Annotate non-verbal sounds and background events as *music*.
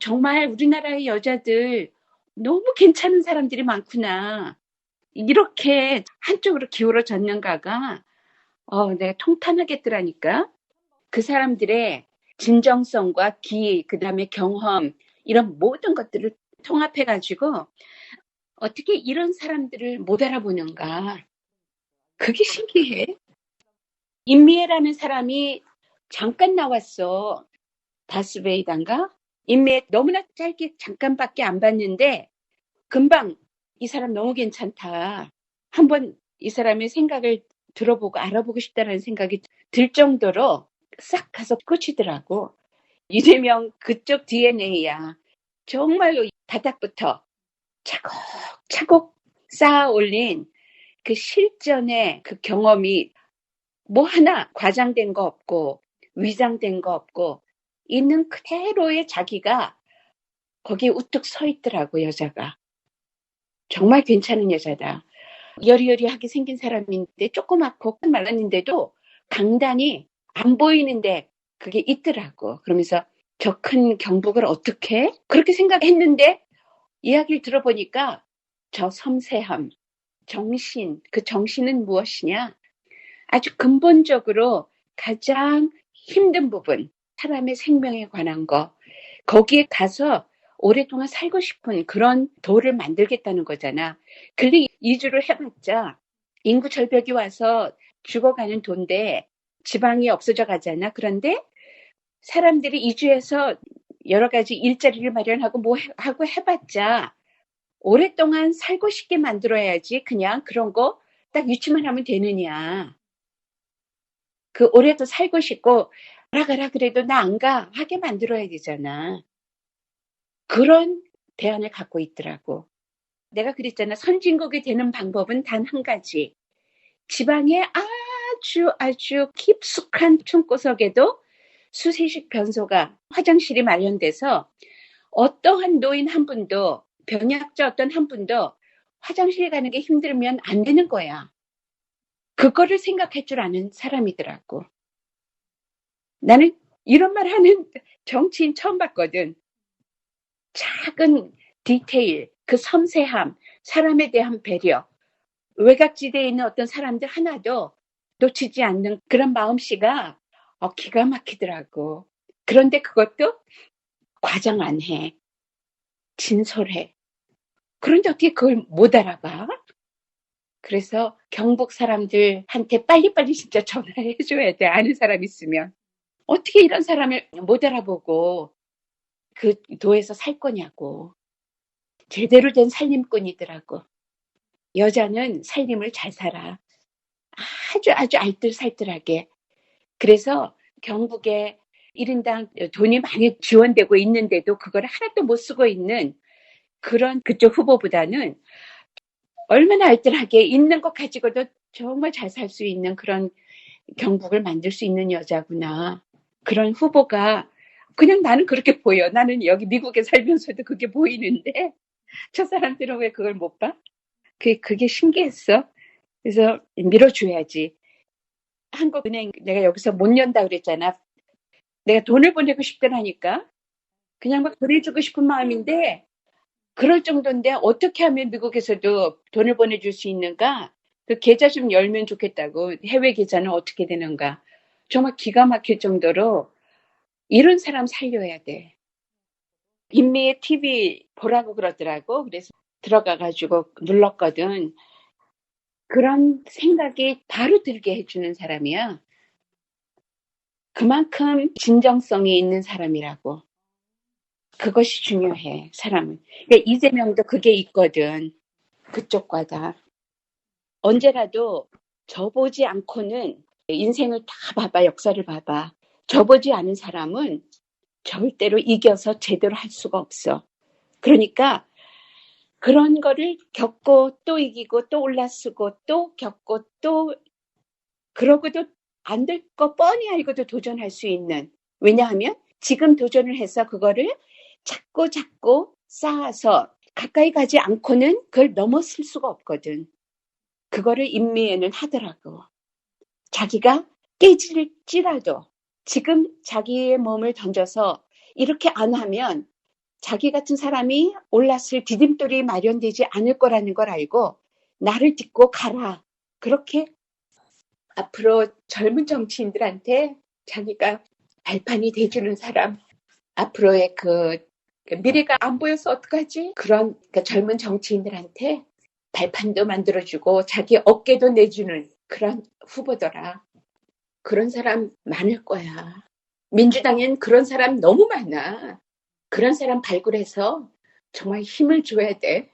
정말 우리나라의 여자들 너무 괜찮은 사람들이 많구나. 이렇게 한쪽으로 기울어졌는가가 어, 내가 통탄하겠더라니까. 그 사람들의 진정성과 기, 그 다음에 경험, 이런 모든 것들을 통합해가지고 어떻게 이런 사람들을 못 알아보는가. 그게 신기해. 임미애라는 사람이 잠깐 나왔어. 다스베이단가? 임미애 너무나 짧게 잠깐밖에 안 봤는데 금방 이 사람 너무 괜찮다. 한번 이 사람의 생각을 들어보고 알아보고 싶다는 생각이 들 정도로 싹 가서 꽂히더라고. 이재명 그쪽 DNA야. 정말로 바닥부터 차곡차곡 쌓아 올린 그 실전의 그 경험이 뭐 하나 과장된 거 없고 위장된 거 없고 있는 그대로의 자기가 거기에 우뚝 서 있더라고 여자가. 정말 괜찮은 여자다. 여리여리하게 생긴 사람인데 조그맣고 말랐는데도 강단이 안 보이는데 그게 있더라고. 그러면서 저 큰 경북을 어떻게 그렇게 생각했는데 이야기를 들어보니까 저 섬세함 정신 그 정신은 무엇이냐? 아주 근본적으로 가장 힘든 부분, 사람의 생명에 관한 거, 거기에 가서 오랫동안 살고 싶은 그런 도를 만들겠다는 거잖아. 근데 이주를 해봤자 인구 절벽이 와서 죽어가는 돈데 지방이 없어져 가잖아. 그런데 사람들이 이주해서 여러 가지 일자리를 마련하고 뭐 하고 해봤자 오랫동안 살고 싶게 만들어야지 그냥 그런 거 딱 유치만 하면 되느냐. 그 올해도 살고 싶고 가라 가라 그래도 나 안 가 하게 만들어야 되잖아. 그런 대안을 갖고 있더라고. 내가 그랬잖아. 선진국이 되는 방법은 단 한 가지. 지방에 아주 아주 깊숙한 총구석에도 수세식 변소가 화장실이 마련돼서 어떠한 노인 한 분도 병약자 어떤 한 분도 화장실 가는 게 힘들면 안 되는 거야. 그거를 생각할 줄 아는 사람이더라고. 나는 이런 말 하는 정치인 처음 봤거든. 작은 디테일, 그 섬세함, 사람에 대한 배려, 외곽지대에 있는 어떤 사람들 하나도 놓치지 않는 그런 마음씨가 어, 기가 막히더라고. 그런데 그것도 과장 안 해. 진솔해. 그런데 어떻게 그걸 못 알아봐? 그래서 경북 사람들한테 빨리빨리 진짜 전화해 줘야 돼. 아는 사람 있으면. 어떻게 이런 사람을 못 알아보고 그 도에서 살 거냐고. 제대로 된 살림꾼이더라고. 여자는 살림을 잘 살아. 아주 아주 알뜰살뜰하게. 그래서 경북에 1인당 돈이 많이 지원되고 있는데도 그걸 하나도 못 쓰고 있는 그런 그쪽 후보보다는 얼마나 알뜰하게 있는 것 가지고도 정말 잘 살 수 있는 그런 경북을 만들 수 있는 여자구나. 그런 후보가 그냥 나는 그렇게 보여. 나는 여기 미국에 살면서도 그게 보이는데 *laughs* 저 사람들은 왜 그걸 못 봐? 그게, 그게 신기했어. 그래서 밀어줘야지. 한국은행 내가 여기서 못 연다 그랬잖아. 내가 돈을 보내고 싶더라니까. 그냥 막 보내주고 싶은 마음인데 그럴 정도인데 어떻게 하면 미국에서도 돈을 보내줄 수 있는가? 그 계좌 좀 열면 좋겠다고 해외 계좌는 어떻게 되는가? 정말 기가 막힐 정도로 이런 사람 살려야 돼. 인미의 TV 보라고 그러더라고. 그래서 들어가가지고 눌렀거든. 그런 생각이 바로 들게 해주는 사람이야. 그만큼 진정성이 있는 사람이라고. 그것이 중요해, 사람은. 그러니까 이재명도 그게 있거든. 그쪽과 다. 언제라도 저보지 않고는 인생을 다 봐봐, 역사를 봐봐. 저보지 않은 사람은 절대로 이겨서 제대로 할 수가 없어. 그러니까 그런 거를 겪고 또 이기고 또 올라서고 또 겪고 또 그러고도 안 될 거 뻔히 알고도 도전할 수 있는 왜냐하면 지금 도전을 해서 그거를 자꾸 자꾸 쌓아서 가까이 가지 않고는 그걸 넘어설 수가 없거든. 그거를 인미에는 하더라고. 자기가 깨질지라도 지금 자기의 몸을 던져서 이렇게 안 하면 자기 같은 사람이 올랐을 디딤돌이 마련되지 않을 거라는 걸 알고 나를 딛고 가라. 그렇게 앞으로 젊은 정치인들한테 자기가 발판이 돼주는 사람, 앞으로의 그 미래가 안 보여서 어떡하지? 그런 그러니까 젊은 정치인들한테 발판도 만들어주고 자기 어깨도 내주는 그런 후보더라. 그런 사람 많을 거야. 민주당엔 그런 사람 너무 많아. 그런 사람 발굴해서 정말 힘을 줘야 돼.